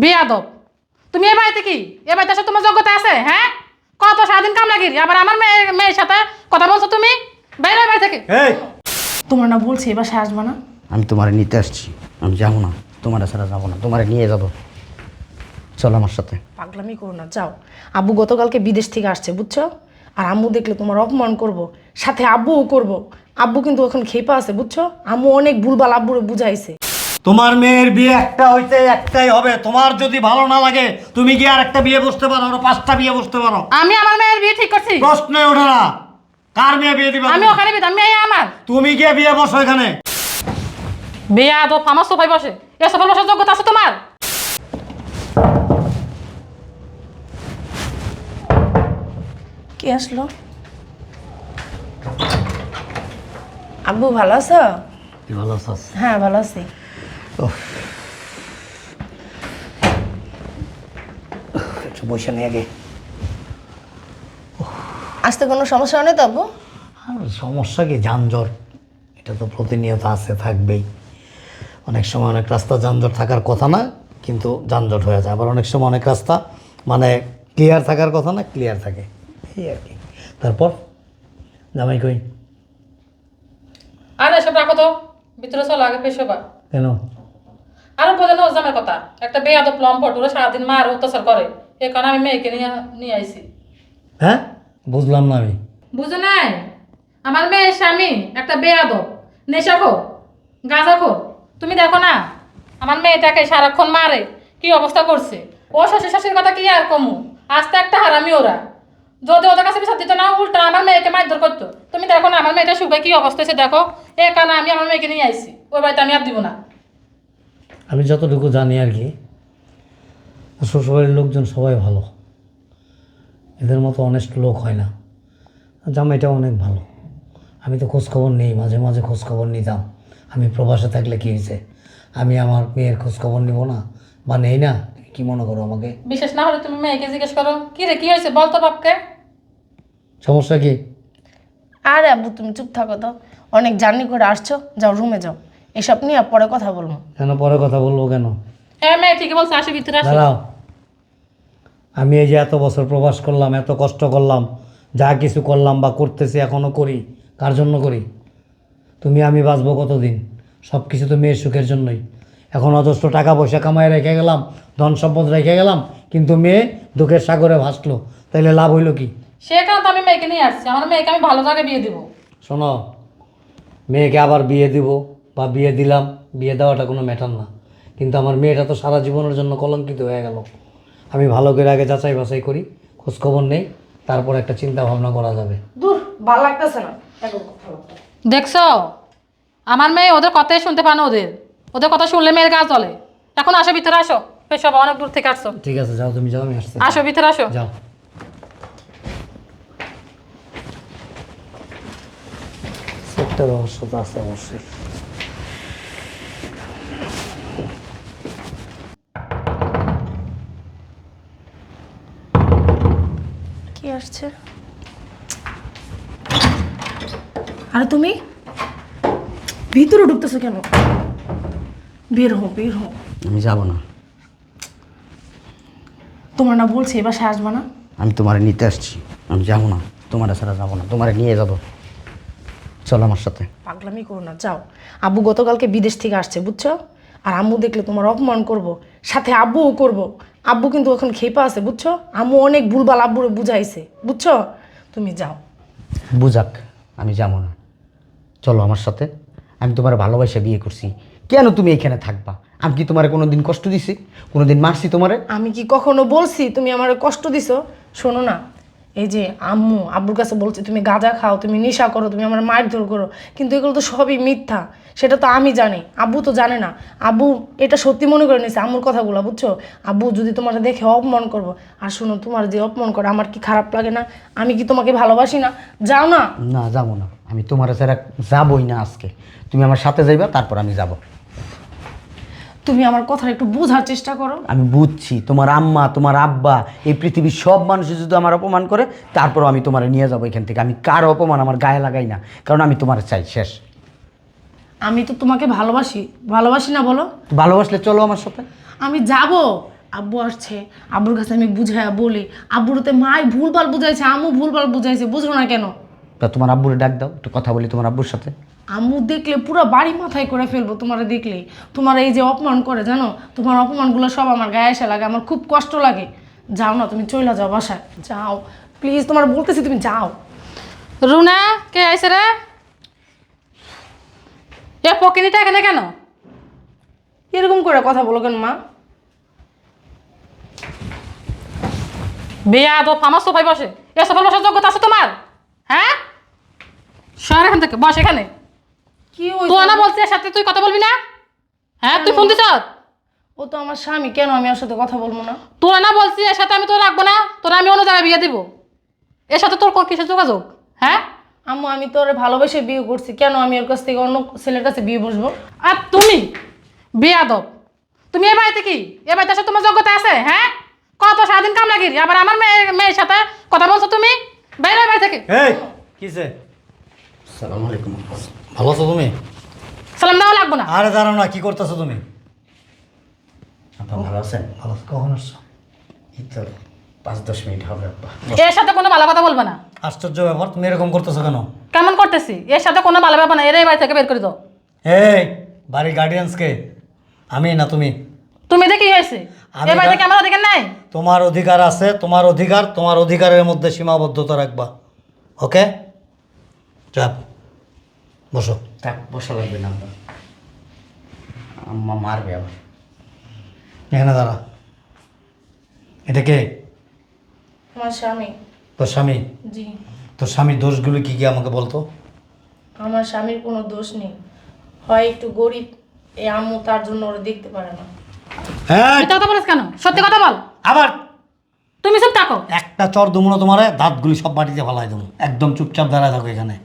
বিয়াদব। তুমি এ বাড়িতে কি? এ বাড়িতে এসে তোমার যোগ্যতা আছে হ্যাঁ? কত সারাদিন কাম লাগির আবার আমার মেয়ের মেয়ের সাথে কথা বলছো তুমি? বাইরে বাড়ি থেকে। এই! তোমার না বলছি এবার সে আসবে না? আমি তোমার নিতে আসছি। আমি যাব না। তোমার ছাড়া যাব না। তোমার নিয়ে যাব। চল আমার সাথে। পাগলামি করো না যাও। আব্বু গতকালকে বিদেশ থেকে আসছে বুঝছ? আর আম্মু দেখলে তোমার অপমান করব সাথে আব্বুও করব। আব্বু কিন্তু এখন খেপা আছে বুঝছ? আম্মু অনেক ভুলভাল আব্বুরে বুঝাইছে। তোমার মেয়ের বিয়ে একটা হইতে একটাই হবে। তোমার যদি ভালো না লাগে তুমি কি আর একটা বিয়ে বসতে পারো আরও পাঁচটা বিয়ে বসতে পারো। আমি আমার মেয়ের বিয়ে ঠিক করছি? প্রশ্নে ওঠে না। কার মেয়ে বিয়ে দিবা আমি ওখানে বিয়ে মেয়ে আমার। তুমি গিয়ে বিয়ে বসো এখানে। বিয়াদব আমার সোফায় বসে। এ সোফায় বসার যোগ্যতা আছে তোমার? কে আসলো? আব্বু ভালো আছো? ভালো আছিস? হ্যাঁ ভালো আছি। একটু বসে নিয়ে আগে। আসতে কোনো সমস্যা নেই তো আব্বু সমস্যা কি? যানজট। এটা তো প্রতিনিয়ত আছে থাকবেই। অনেক সময় অনেক রাস্তা যানজট থাকার কথা না কিন্তু যানজট হয়ে যায়। আবার অনেক সময় অনেক রাস্তা মানে ক্লিয়ার থাকার কথা না ক্লিয়ার থাকে। এই আর কি। তারপর? জামাই কই? আর এসব রাখো তো। ভিতরে চলো আগে পেশোবা কেন? আরও বোঝে না ওজামের কথা। একটা বেয়াদব লম্পট ওরা সারাদিন মার অত্যাচার করে। এ কারণে আমি মেয়েকে নিয়ে নিয়ে আইছি। হ্যাঁ? বুঝলাম না আমি। বুঝো নাই? আমার মেয়ে স্বামী একটা বেয়াদব। নেশাখো গাঁজাখো তুমি দেখো না আমার মেয়েটাকে সারাক্ষণ মারে কি অবস্থা করছে? ও শ্বশুর শাশুড়ির কথা কি আর কমু? আস্তে একটা হারামি ওরা। যদি ওদের কাছে বিচার দিত না উল্টা আমার মেয়েকে মারধর করতো। তুমি দেখো না আমার মেয়েটা সুখে কি অবস্থা হয়েছে দেখো। এ কারণে আমি আমার মেয়েকে নিয়ে আইছি। ওই বাড়িতে আমি আর দিব না। আমি যতটুকু জানি আর কি শ্বশুরবাড়ির লোকজন সবাই ভালো। এদের মতো অনেস্ট লোক হয় না। জামাইটা অনেক ভালো। আমি তো খোঁজখবর নেই মাঝে মাঝে খোঁজখবর নিতাম। আমি প্রবাসে থাকলে কী হয়েছে? আমি আমার মেয়ের খোঁজখবর নিব না? বা নেই না? তুমি কী মনে করো আমাকে? বিশেষ না হলে তুমি মেয়েকে জিজ্ঞেস করো কি রে কি হয়েছে? বলতো বাপকে। সমস্যা কি? আরে আব্বু তুমি চুপ থাকো তো। অনেক জার্নি করে আসছো। যাও রুমে যাও। এসব নিয়ে পরে কথা বলব। কেন পরে কথা বলব কেন? হ্যাঁ মেয়ে ঠিকই বলছে আসো ভিতরে আসো। দাঁড়াও। আমি এই যে এত বছর প্রবাস করলাম এত কষ্ট করলাম যা কিছু করলাম বা করতেছি এখনও করি কার জন্য করি? তুমি আমি বাঁচবো কতদিন? সব কিছু তো মেয়ের সুখের জন্যই। এখন অজস্র টাকা পয়সা কামাই রেখে গেলাম ধন সম্পদ রেখে গেলাম কিন্তু মেয়ে দুঃখের সাগরে ভাসলো তাইলে লাভ হইল কি? সে কারণে তো আমি মেয়েকে নিয়ে আসছি আমার মেয়েকে আমি ভালো জায়গায় বিয়ে দিব। শোনো মেয়েকে আবার বিয়ে দিব। বা বিয়ে দিলাম বিয়ে দেওয়াটা কোনো ম্যাটার না। কিন্তু আমার মেয়েটা তো সারা জীবনের জন্য কলঙ্কিত হয়ে গেল। আমি ভালো করে আগে যাচাই বাছাই করি খোঁজখবর নেই তারপর একটা চিন্তা ভাবনা করা যাবে। দূর ভালো লাগতেছে না। দেখছ? আমার মেয়ে ওদের কথাই শুনতে পানো ওদের। ওদের কথা শুনলে মেয়ের গা চলে এখন আসো ভিতরে আসো। পেশব অনেক দূর থেকে আসছো। ঠিক আছে যাও তুমি যাও আমি আসতে আসো ভিতরে আসো। যাও। একটা রহস্য আছে অবশ্যই। আসছে। আরে তুমি? ভিতরে ঢুকতেছো কেন? বের হো বের হো আমি যাব না। তোমার না বলছে এবার সে আসবে না? আমি তোমার নিতে আসছি। আমি যাব না। তোমার ছাড়া যাব না। তোমার নিয়ে যাব। চল আমার সাথে। পাগলামি করো না যাও। আব্বু গতকালকে বিদেশ থেকে আসছে বুঝছ? আর আম্মু দেখলে তোমার অপমান করব সাথে আব্বুও করব। আব্বু কিন্তু এখন খেপা আছে বুঝছ? আম্মু অনেক ভুলবাল আব্বুরে বুঝাইছে বুঝছ? তুমি যাও। বুঝাক আমি যাব না। চলো আমার সাথে। আমি তোমার ভালোবাসা বিয়ে করছি। কেন তুমি এখানে থাকবা? আমি কি তোমার কোনো দিন কষ্ট দিছি? কোনো দিন মারছি তোমারে? আমি কি কখনো বলছি তুমি আমার কষ্ট দিছো? শোনো না এই যে আম্মু আব্বুর কাছে বলছে তুমি গাঁজা খাও তুমি নেশা করো তুমি আমার মারধর করো। কিন্তু এগুলো তো সবই মিথ্যা। সেটা তো আমি জানি। আব্বু তো জানে না। আব্বু এটা সত্যি মনে করে নিছে আম্মুর কথাগুলো বুঝছ? আব্বু যদি তোমার দেখে অপমান করব আর শোনো তোমার যে অপমান করে আমার কি খারাপ লাগে না? আমি কি তোমাকে ভালোবাসি না? যাও না। না যাব না। আমি তোমার ছাড়া যাবই না আজকে। তুমি আমার সাথে যাইবা তারপর আমি যাব। তুমি আমার কথা একটু বোঝার চেষ্টা করো। আমি বুঝছি তোমার আম্মা তোমার আব্বা এই পৃথিবীর সব মানুষ যদি আমার অপমান করে তারপর আমি তোমার নিয়ে যাব এখান থেকে। আমি কার অপমান আমার গায়ে লাগাই না কারণ আমি তোমার চাই শেষ। আমি তো তোমাকে ভালোবাসি। ভালোবাসি না বলো? ভালোবাসলে চলো আমার সাথে। আমি যাব। আব্বু আসছে। আব্বুর কাছে আমি বুঝাইয়া বলি। আব্বুরতে মাই ভুলভাল বুঝাইছে আম্মু ভুলভাল বুঝাইছে বুঝো না কেন? তা তোমার আব্বুরে ডাক দাও একটু কথা বলি তোমার আব্বুর সাথে। আম্মু দেখলে পুরো বাড়ি মাথায় করে ফেলব তোমার দেখলে। তোমার এই যে অপমান করে জানো? তোমার অপমানগুলো সব আমার গায়ে এসে লাগে আমার খুব কষ্ট লাগে। যাও না তুমি চলে যাও বাসায়। যাও। প্লিজ তোমার বলতেছি তুমি যাও। রুনা কে আইসে রে? এ পকিনিটা এখানে কেন? এরকম করে কথা বলো কেন মা? বেয়া তো আমার সোফায় বসে। এ সোফায় বসার যোগ্যতা আছে তোমার? হ্যাঁ? সর এখান থেকে বস এখানে। কি? তুই না বলছি এর সাথে তুই কথা বলবি না? হ্যাঁ তুই ফোন দিছ? ও তো আমার স্বামী কেন আমি ওর সাথে কথা বলব না? তোরা না বলছি এর সাথে আমি তো রাখব না? তোরা আমি অন্য জায়গায় বিয়ে দিব। এর সাথে তোর কিসের যোগাযোগ? হ্যাঁ? আম্মু আমি তো ওরে ভালোবেসে বিয়ে করছি। কেন আমি ওর কাছ থেকে অন্য ছেলের কাছে বিয়ে বসবো? আর তুমি? বিয়াদব। তুমি এ বাড়িতে কি? এ বাড়িতে আসে তোমার যোগ্যতা আছে হ্যাঁ? কত সারাদিন কাম লাগির আবার আমার মেয়ের মেয়ের সাথে কথা বলছো তুমি? বাইরে বাড়ি থেকে। এই কিসে সালাম আলাইকুম ভালো আছো তুমি? সালাম দেওয়া লাগবো না। আরে দাঁড়াও না কি করতেছো তুমি? ভালো আছেন? ভালো কখন আসছো? এই তো পাঁচ দশ মিনিট হবে আব্বা এর সাথে কোনো ভালো কথা বলবে না। আশ্চর্য ব্যাপার তুমি এরকম করতেছো কেন? কেমন করতেছি? এর সাথে কোনো ভালো ব্যাপার না এর বাড়ি থেকে বের করে দাও। এই বাড়ির গার্ডিয়ান্সকে আমি না তুমি। তুমি দেখি হয়েছে? আমি এই বাড়ি থেকে আমার অধিকার নাই? তোমার অধিকার আছে তোমার অধিকার তোমার অধিকারের মধ্যে সীমাবদ্ধতা রাখবা। ওকে? চাপ বসো। থাক বসা লাগবে না আম্মা মারবে আবার। এখানে দাঁড়া। এটা কে? আমার স্বামী। তোর স্বামী? জি। তোর স্বামীর দোষগুলো কি কি আমাকে বলতো? আমার স্বামীর কোনো দোষ নেই। হয় একটু গরিব এই আম্মু তার জন্য ওরা দেখতে পারে না। হ্যাঁ। মিথ্যা কথা বলিস কেন? সত্যি কথা বল। আবার? তুমি চুপ থাকো। একটা চর দেবো না তোমার দাঁতগুলি সব মাটিতে ফালাই দেবো। একদম চুপচাপ দাঁড়ায় থাকো এখানে।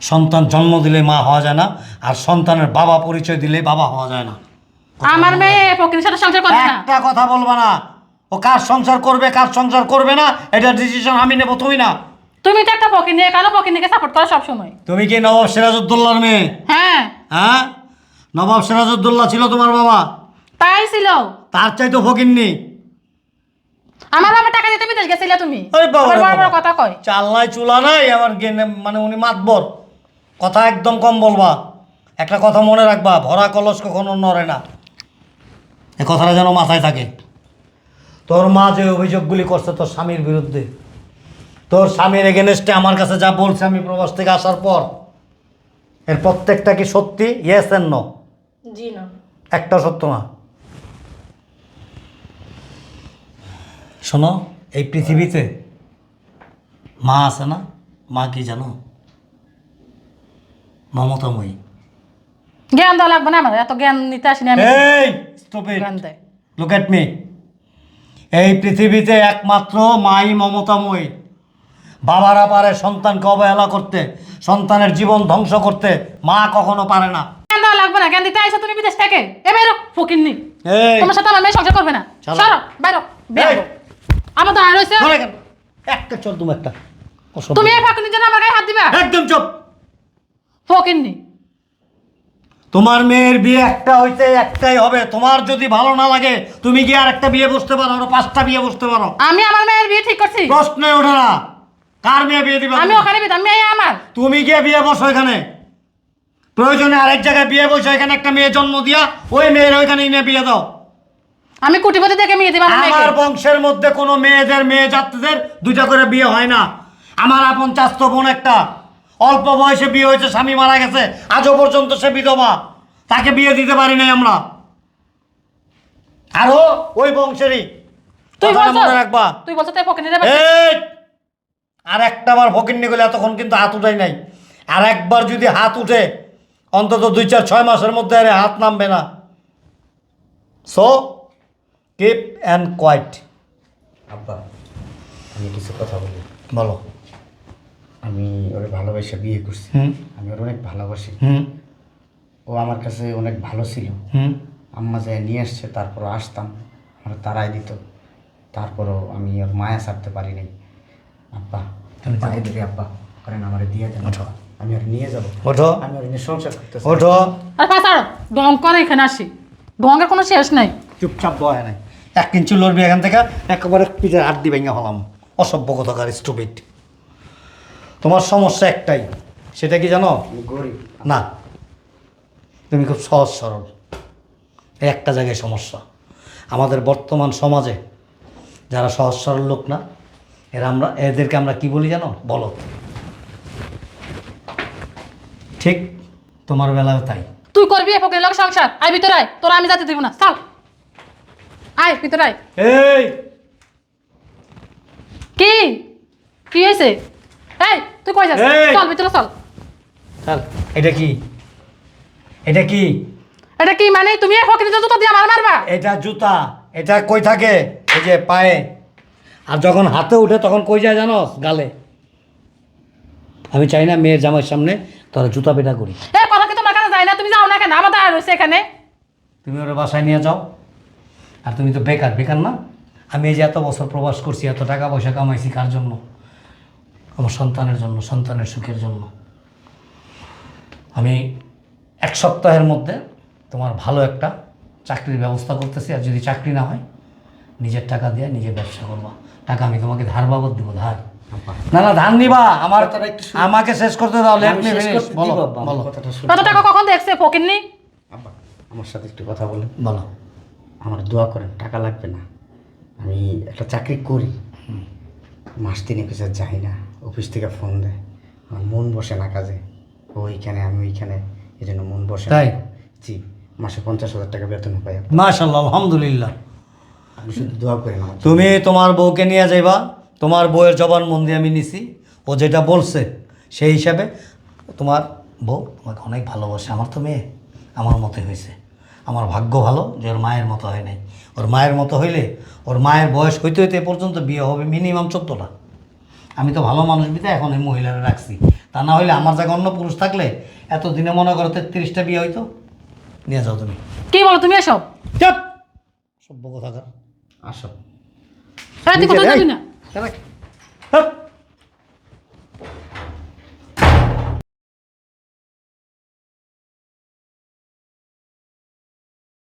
সন্তান জন্ম দিলে মা হওয়া যায় না আর সন্তানের বাবা পরিচয় দিলে বাবা হওয়া যায় না। আমার মেয়ে প্রকৃতির সাথে সংসার করবে না। একটা কথা বলবা না। ও কার সংসার করবে কার সংসার করবে না এটা ডিসিশন আমি নেব তুমি না। তুমি তো একটা পকি নিয়ে কেন পকি নিয়ে সাপোর্ট করো সবসময়। তুমি কি নবাব সিরাজউদ্দৌলার মেয়ে? হ্যাঁ। হ্যাঁ? নবাব সিরাজউদ্দৌলা ছিল তোমার বাবা? তাই ছিল। তার চাই তো ফকিননি। আমার বাবা টাকা দিতে বিদেশ গেছিলে তুমি? ওই বাবা আবার বড় বড় কথা কয়। চাল্লাই চুলা নাই আমার মানে উনি মাতবর। কথা একদম কম বলবা। একটা কথা মনে রাখবা ভরা কলস কখনো নড়ে না। এ কথাটা যেন মাথায় থাকে। তোর মা যে অভিযোগগুলি করছে তোর স্বামীর বিরুদ্ধে তোর স্বামীর এগেনস্টে আমার কাছে যা বলছে আমি প্রবাস থেকে আসার পর এর প্রত্যেকটা কি সত্যি? ইয়েস এন নো জি না। একটা সত্য না? শোনো এই পৃথিবীতে মা আছে না? মা কি জানো? মমতাময়ী। জ্ঞান দেওয়া লাগবে না আমার? এত জ্ঞান নিতে আসিনি আমি। এই stop it look at me এই পৃথিবীতে একমাত্র মাই মমতাময়ী। বাবারা পারে সন্তানকে অবহেলা করতে সন্তানের জীবন ধ্বংস করতে মা কখনো পারে না। দেওয়া লাগবে না? জ্ঞান দিতে আইসো তুমি বিদেশ থেকে? এ বাইরো ফকিন্নি। এই। তোমার সাথে আমার মেয়ে সংসার করবে না। চলো। সরো বেরো এই। আমার তো আর ধরে কেন? একটা চল তুমি একটা। অসভ্য। তুমি এই ফাঁকুনির জন্য আমার গায়ে হাত দিবা? একদম চুপ। ফকিন্নি। তোমার মেয়ের বিয়ে একটা হইতে একটাই হবে। তোমার যদি ভালো না লাগে তুমি গিয়ে আর একটা বিয়ে বসতে পারো আরও পাঁচটা বিয়ে বসতে পারো। আমি আমার মেয়ের বিয়ে ঠিক করছি? প্রশ্নে ওঠে না। কার মেয়ে বিয়ে দিবা আমি? ওখানে বিয়ে মেয়ে আমার। তুমি গিয়ে বিয়ে বসো এখানে। প্রয়োজনে আরেক জায়গায় বিয়ে বসো এখানে একটা মেয়ে জন্ম দিয়া ওই মেয়ের ওইখানে নিয়ে বিয়ে দাও। আমি কুটিপতি দেখে মেয়ে দিবা আমার আমার বংশের মধ্যে কোনো মেয়েদের মেয়ে যাত্রীদের দুইটা করে বিয়ে হয় না। আমার আপন চাস্ত বোন একটা। অল্প বয়সে বিয়ে হয়েছে স্বামী মারা গেছে আজও পর্যন্ত সে বিধবা। তাকে বিয়ে দিতে পারি নাই আমরা। আরও ওই বংশেরই। তুই মনে রাখবা। তুই বলছো তাই এই! আর একটা বার ফকিন্নি গেলে এতক্ষণ কিন্তু হাত উঠাই নাই। আর একবার যদি হাত উঠে অন্তত দুই চার ছয় মাসের মধ্যে আরে হাত নামবে না। সো কিপ অ্যান্ড কোয়াইট আব্বা আমি কিছু কথা বলি। বলো। আমি ওরে ভালোবাসে বিয়ে করছি। আমি ওর অনেক ভালোবাসি। ও আমার কাছে অনেক ভালো ছিল। আম্মা যায় নিয়ে আসছে তারপর আসতাম। আমার তারাই দিত। তারপরও আমি ওর মায়া ছাড়তে পারি নাই। আব্বা। পায়ে দিবি আব্বা কারণ আমার দিয়ে দেন। ওঠো। আমি ওর নিয়ে যাব। ওঠো। আমি ওর নিয়ে সংসার করতেছি। ওঠো। আর পাঁচ আর ঢং করে এখানে আসি। ঢঙ্গের কোনো শেষ নাই। চুপচাপ বয় নাই। এক ইঞ্চি লড়বি এখান থেকে একেবারে পিঠের হাড্ডি ভেঙে হলাম অসভ্য কথাকার স্টুপিড তোমার সমস্যা একটাই সেটা কি জানো? গরিব। না। তুমি খুব সহজ সরল। এই একটা জায়গায় সমস্যা। আমাদের বর্তমান সমাজে যারা সহজ সরল লোক না এরা আমরা এদেরকে আমরা কি বলি জানো? বলো। ঠিক তোমার বেলায় তাই। তুই করবি এ ফকির লোক সংসার? আয় ভিতরে আয়। তোরা আমি যাতে দিব না। চল। আয় ভিতরে আয়। এই! কি? কি হয়েছে? এই তুই কই যাস এই! চল ভিতরে চল। চল। এটা কি? এটা কি? এটা কি মানে? তুমি এই ফকির জুতো দিয়ে আমার মারবা? এটা জুতা। এটা কই থাকে? এই যে পায়ে। আর যখন হাতে উঠে তখন কই যায় জানো? গালে। আমি চাই না মেয়ের জামাইয়ের সামনে তোরা জুতা পেটা করি। এই কথা কি তোমার কাছে যায় না? তুমি যাও না কেন? আমার দাঁড়া রয়েছে এখানে। তুমি ওরা বাসায় নিয়ে যাও। আর তুমি তো বেকার বেকার না? আমি এই যে এত বছর প্রবাস করছি এত টাকা পয়সা কামাইছি কার জন্য? আমার সন্তানের জন্য সন্তানের সুখের জন্য। আমি এক সপ্তাহের মধ্যে তোমার ভালো একটা চাকরির ব্যবস্থা করতেছি আর যদি চাকরি না হয় নিজের টাকা দিয়ে নিজে ব্যবসা করবা। টাকা আমি তোমাকে ধার বাবদ দিব ধার। না না ধার নিবা। আমার আমাকে শেষ করতে দাও. করতে বলো আমার বলো। কত টাকা কখন দেখছে? আব্বা আমার সাথে একটু কথা বলেন। বলো। আমার দোয়া করেন টাকা লাগবে না। আমি একটা চাকরি করি। মাস তিনে কিছু যাই না। অফিস থেকে ফোন দেয়। আমার মন বসে না কাজে। ও ওইখানে আমি ওইখানে। এই জন্য মন বসে না। তাই? জি মাসে পঞ্চাশ হাজার টাকা বেতন পাই আব্বা। মাশাল্লাহ আলহামদুলিল্লাহ। আমি শুধু দোয়া আমার জন্য। তুমি তোমার বউকে নিয়ে যাইবা। তোমার বউয়ের জবান মন দিয়ে আমি নিছি। ও যেটা বলছে সেই হিসাবে তোমার বউ তোমাকে অনেক ভালোবাসে। আমার তো মেয়ে আমার মতে হয়েছে। আমার ভাগ্য ভালো যে ওর মায়ের মতো হয় নাই। ওর মায়ের মতো হইলে ওর মায়ের বয়স হইতে হইতে এ পর্যন্ত বিয়ে হবে মিনিমাম চোদ্দোটা। আমি তো ভালো মানুষ বিতে এখন এই মহিলারা রাখছি তা না হলে আমার জায়গায় অন্য পুরুষ থাকলে এতদিনে মনে করো তেত্রিশটা বিয়ে হইতো নিয়ে যাও তুমি কি বলো তুমি এসব চাপ সভ্য কথা আসো আরে তুই কোথাও যাবি না হ্যাঁ